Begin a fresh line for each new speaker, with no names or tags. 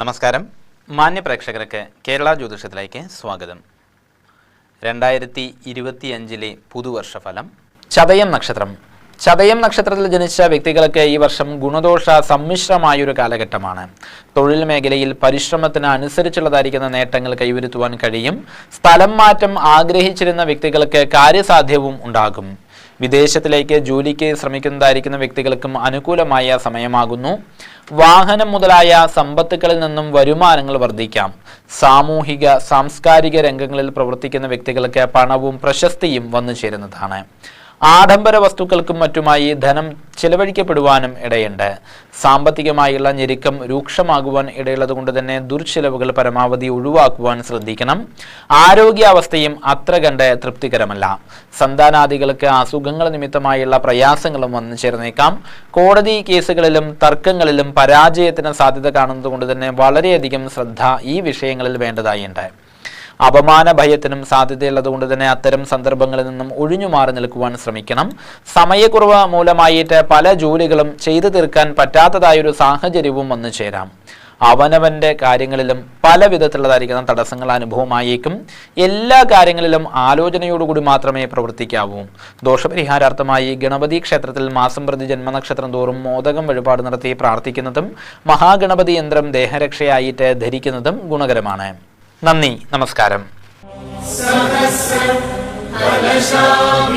നമസ്കാരം. മാന്യ പ്രേക്ഷകർക്ക് കേരള ജ്യോതിഷത്തിലേക്ക് സ്വാഗതം. രണ്ടായിരത്തി ഇരുപത്തിയഞ്ചിലെ പുതുവർഷ ഫലം ചതയം നക്ഷത്രം. ചതയം നക്ഷത്രത്തിൽ ജനിച്ച വ്യക്തികൾക്ക് ഈ വർഷം ഗുണദോഷ സമ്മിശ്രമായൊരു കാലഘട്ടമാണ്. തൊഴിൽ മേഖലയിൽ പരിശ്രമത്തിന് അനുസരിച്ചുള്ളതായിരിക്കുന്ന നേട്ടങ്ങൾ കൈവരുത്തുവാൻ കഴിയും. സ്ഥലം മാറ്റം ആഗ്രഹിച്ചിരുന്ന വ്യക്തികൾക്ക് കാര്യസാധ്യവും ഉണ്ടാകും. വിദേശത്തിലേക്ക് ജോലിക്ക് ശ്രമിക്കുന്നതായിരിക്കുന്ന വ്യക്തികൾക്കും അനുകൂലമായ സമയമാകുന്നു. വാഹനം മുതലായ സമ്പത്തുക്കളിൽ നിന്നും വരുമാനങ്ങൾ വർദ്ധിക്കാം. സാമൂഹിക സാംസ്കാരിക രംഗങ്ങളിൽ പ്രവർത്തിക്കുന്ന വ്യക്തികൾക്ക് പണവും പ്രശസ്തിയും വന്നു ചേരുന്നതാണ്. ആഡംബര വസ്തുക്കൾക്കും മറ്റുമായി ധനം ചിലവഴിക്കപ്പെടുവാനും ഇടയുണ്ട്. സാമ്പത്തികമായുള്ള ഞെരുക്കം രൂക്ഷമാകുവാൻ ഇടയുള്ളത് കൊണ്ട് തന്നെ ദുർച്ചിലവുകൾ പരമാവധി ഒഴിവാക്കുവാൻ ശ്രദ്ധിക്കണം. ആരോഗ്യാവസ്ഥയും അത്ര കണ്ട് തൃപ്തികരമല്ല. സന്താനാദികൾക്ക് അസുഖങ്ങൾ നിമിത്തമായുള്ള പ്രയാസങ്ങളും വന്നു ചേർന്നേക്കാം. കോടതി കേസുകളിലും തർക്കങ്ങളിലും പരാജയത്തിന് സാധ്യത കാണുന്നത് കൊണ്ട് തന്നെ വളരെയധികം ശ്രദ്ധ ഈ വിഷയങ്ങളിൽ വേണ്ടതായുണ്ട് അപമാന ഭയത്തിനും സാധ്യതയുള്ളത് കൊണ്ട് തന്നെ അത്തരം സന്ദർഭങ്ങളിൽ നിന്നും ഒഴിഞ്ഞു മാറി നിൽക്കുവാൻ ശ്രമിക്കണം. സമയക്കുറവ് മൂലമായിട്ട് പല ജോലികളും ചെയ്തു തീർക്കാൻ പറ്റാത്തതായൊരു സാഹചര്യവും വന്നു ചേരാം. അവനവന്റെ കാര്യങ്ങളിലും പല വിധത്തിലുള്ളതായിരിക്കുന്ന തടസ്സങ്ങൾ അനുഭവമായേക്കും. എല്ലാ കാര്യങ്ങളിലും ആലോചനയോടുകൂടി മാത്രമേ പ്രവർത്തിക്കാവൂ. ദോഷപരിഹാരാർത്ഥമായി ഗണപതി ക്ഷേത്രത്തിൽ മാസം പ്രതി ജന്മനക്ഷത്രം തോറും മോദകം വഴിപാട് നടത്തി പ്രാർത്ഥിക്കുന്നതും മഹാഗണപതി യന്ത്രം ദേഹരക്ഷയായിട്ട് ധരിക്കുന്നതും ഗുണകരമാണ്. നന്ദി നമസ്കാരം.
സഹസ്രം കലശാഭിഷേകം